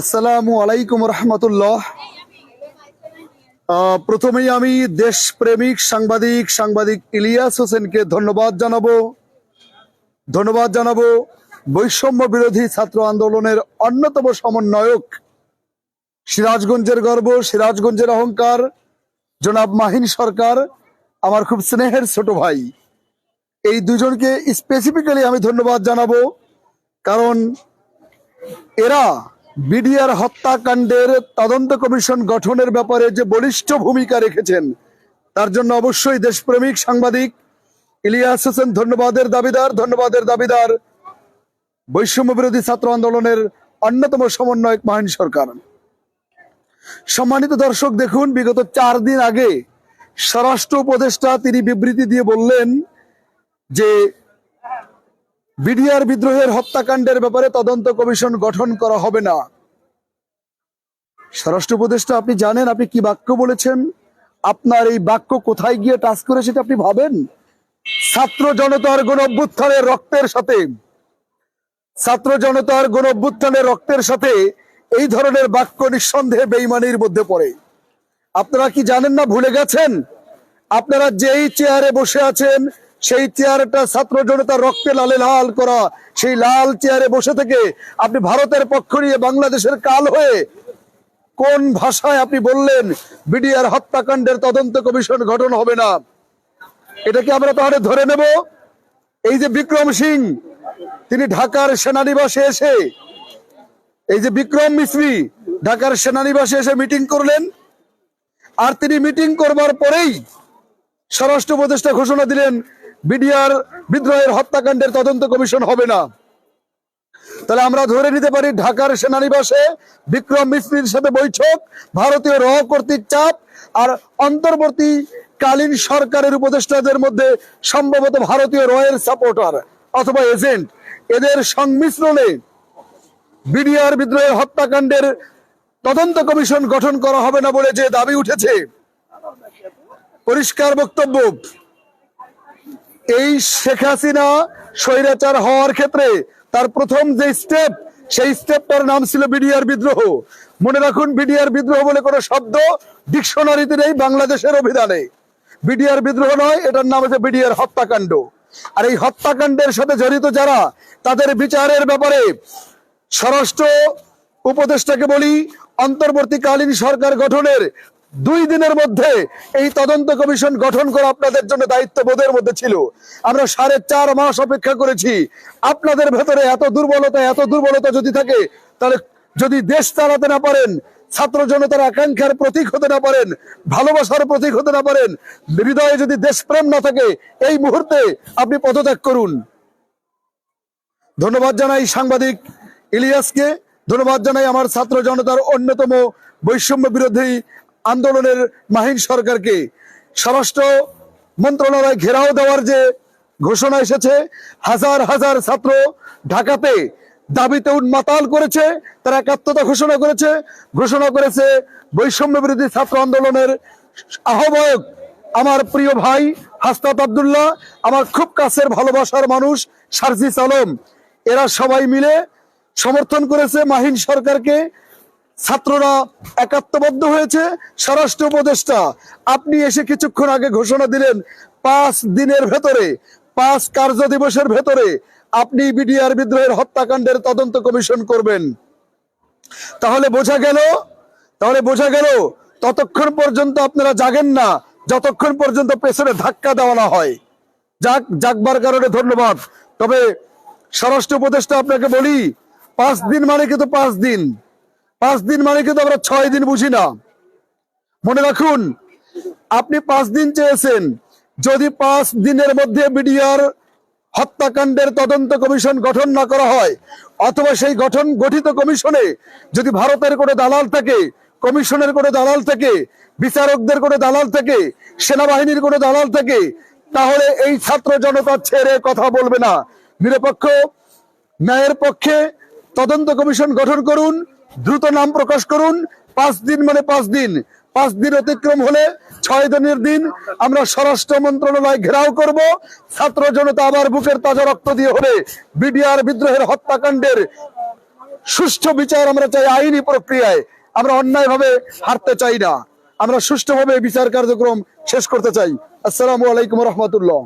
আসসালামু আলাইকুম রহমতুল্লাহ। প্রথমেই আমি দেশপ্রেমিক সাংবাদিক সাংবাদিক ইলিয়াস হোসেনকে ধন্যবাদ জানাব। ধন্যবাদ জানাব বৈষম্য বিরোধী ছাত্র আন্দোলনের অন্যতম সমন্বয়ক সিরাজগঞ্জের গর্ব, সিরাজগঞ্জের অহংকার। জনাব মাহিন সরকার, আমার খুব স্নেহের ছোট ভাই। এই দুজনকে স্পেসিফিক্যালি আমি ধন্যবাদ জানাব, কারণ এরা বিডিআর হত্যাকাণ্ডের তদন্ত কমিশন গঠনের ব্যাপারে যে বলিষ্ঠ ভূমিকা রেখেছেন, তার জন্য অবশ্যই দেশপ্রেমিক সাংবাদিক ইলিয়াস হোসেন ধন্যবাদের দাবিদার। ধন্যবাদের দাবিদার বৈষম্য বিরোধী ছাত্র আন্দোলনের অন্যতম সমন্বয়ক মাহিন সরকার। সম্মানিত দর্শক, দেখুন, বিগত চার দিন আগে স্বরাষ্ট্র উপদেষ্টা তিনি বিবৃতি দিয়ে বললেন যে বিডিআর বিদ্রোহের হত্যাকাণ্ডের ব্যাপারে তদন্ত কমিশন গঠন করা হবে না। স্বরাষ্ট্র উপদেষ্টা, আপনি জানেন, আপনি কি বাক্য বলেছেন? আপনার এই বাক্য কোথায় গিয়ে টাচ করে সেটা আপনি ভাবেন? ছাত্র জনতার গণ অভ্যুত্থানের রক্তের সাথে, ছাত্র জনতার গণ অভ্যুত্থানের রক্তের সাথে এই ধরনের বাক্য নিঃসন্দেহে বেইমানির মধ্যে পড়ে। আপনারা কি জানেন না, ভুলে গেছেন? আপনারা যেই চেয়ারে বসে আছেন সেই চেয়ারটা ছাত্র জনতার রক্তে লালে লাল করা, সেই লাল চেয়ারে বসে থেকে আপনি ভারতের পক্ষ নিয়ে বাংলাদেশের কাল হয়ে কোন ভাষায় আপনি বললেন, বিডিআর হত্যাকাণ্ডের তদন্ত কমিশন গঠন হবে না? এটাকে আমরা তাহলে ধরে নেব? এই যে বিক্রম সিং, তিনি ঢাকার সেনানিবাসে এসে, এই যে বিক্রম মিশ্রি ঢাকার সেনানিবাসে এসে মিটিং করলেন, আর তিনি মিটিং করবার পরেই স্বরাষ্ট্র উপদেষ্টা ঘোষণা দিলেন বিডিআর বিদ্রোহের হত্যাকাণ্ডের তদন্ত কমিশন হবে না। তাহলে আমরা ধরে নিতে পারি ঢাকার সেনানিবাসে বিক্রম মিস্ত্রির সাথে বৈঠক, ভারতীয় র কর্তৃক চাপ, আর অন্তর্বর্তী কালীন সরকারের উপদেষ্টাদের মধ্যে সম্ভবত ভারতীয় রয়ের সাপোর্টার অথবা এজেন্ট। এদের সংমিশ্রণে বিডিআর বিদ্রোহের হত্যাকাণ্ডের তদন্ত কমিশন গঠন করা হবে না বলে যে দাবি উঠেছে। পরিষ্কার বক্তব্য। এই শেখ হাসিনা স্বৈরাচার হওয়ার ক্ষেত্রে তার প্রথম যে স্টেপ সেই স্টেপটার নাম ছিল বিডিআর বিদ্রোহ। মনে রাখুন, বিডিআর বিদ্রোহ বলে কোনো শব্দ ডিকশনারিতে নেই বাংলাদেশের অভিধানে। বিডিআর বিদ্রোহ নয়, এটার নাম হচ্ছে বিডিআর হত্যাকাণ্ড। আর এই হত্যাকাণ্ডের সাথে জড়িত যারা, তাদের বিচারের ব্যাপারে স্বরাষ্ট্র উপদেষ্টাকে বলি, অন্তর্বর্তীকালীন সরকার গঠনের দুই দিনের মধ্যে এই তদন্ত কমিশন গঠন করা আপনাদের জন্য দায়িত্ববোধের মধ্যে ছিল। আমরা সাড়ে চার মাস অপেক্ষা করেছি। আপনাদের ভেতরে এত দুর্বলতা এত দুর্বলতা যদি থাকে, তাহলে যদি দেশ চালাতে না পারেন, ছাত্র জনতার আকাঙ্ক্ষার প্রতীক হতে না পারেন, ভালোবাসার প্রতীক হতে না পারেন, হৃদয়ে যদি দেশপ্রেম না থাকে, এই মুহূর্তে আপনি পদত্যাগ করুন। ধন্যবাদ জানাই সাংবাদিক ইলিয়াসকে। ধন্যবাদ জানাই আমার ছাত্র জনতার অন্যতম বৈষম্য বিরোধী আন্দোলনের মাহিন সরকারকে স্বরাষ্ট্র মন্ত্রণালয় ঘেরাও দেওয়ার যে ঘোষণা এসেছে, হাজার হাজার ছাত্র ঢাকাতে দাবিতে উন্মাতাল করেছে, তারা একাত্মতা ঘোষণা করেছে ঘোষণা করেছে বৈষম্য বিরোধী ছাত্র আন্দোলনের আহ্বায়ক আমার প্রিয় ভাই হাসনাত আবদুল্লাহ, আমার খুব কাছের ভালোবাসার মানুষ সার্জিস আলম। এরা সবাই মিলে সমর্থন করেছে মাহিন সরকারকে ছাত্ররা একাত্মবদ্ধ হয়েছে। স্বরাষ্ট্র উপদেষ্টা, আপনি এসে কিছুক্ষণ আগে ঘোষণা দিলেন, পাঁচ দিনের ভেতরে, পাঁচ কার্য দিবসের ভেতরে আপনি বিডিআর বিদ্রোহের হত্যাকাণ্ডের তদন্ত কমিশন করবেন। তাহলে বোঝা গেল, তাহলে বোঝা গেল, ততক্ষণ পর্যন্ত আপনারা জাগেন না, যতক্ষণ পর্যন্ত পেছনে ধাক্কা দেওয়া না হয়। যাক, জাগবার কারণে ধন্যবাদ। তবে স্বরাষ্ট্র উপদেষ্টা আপনাকে বলি, পাঁচ দিন মানে কিন্তু পাঁচ দিন। পাঁচ দিন মানে কিন্তু আমরা ছয় দিন বুঝি না। মনে রাখুন, আপনি পাঁচ দিন চেয়েছেন, যদি পাঁচ দিনের মধ্যে বিডিআর হত্যাকাণ্ডের তদন্ত কমিশন গঠন না করা হয়, অথবা সেই গঠন গঠিত কমিশনে যদি ভারতের কোনো দালাল থাকে, কমিশনের কোনো দালাল থাকে, বিচারকদের কোনো দালাল থাকে, সেনাবাহিনীর কোনো দালাল থাকে, তাহলে এই ছাত্র জনতা ছেড়ে কথা বলবে না। নিরপেক্ষ ন্যায়ের পক্ষে তদন্ত কমিশন গঠন করুন দ্রুত নাম প্রকাশ করুন। পাঁচ দিন মানে পাঁচ দিন। পাঁচ দিন অতিক্রম হলে ছয় দিনের দিন আমরা স্বরাষ্ট্র মন্ত্রণালয় ঘেরাও করব। ছাত্র জনতা আবার বুকের তাজা রক্ত দিয়ে হলে বিডিআর বিদ্রোহের হত্যাকাণ্ডের সুষ্ঠু বিচার আমরা চাই আইনি প্রক্রিয়ায়। আমরা অন্যায়ভাবে হারতে চাই না। আমরা সুষ্ঠুভাবে বিচার কার্যক্রম শেষ করতে চাই। আসসালামু আলাইকুম রহমতুল্লাহ।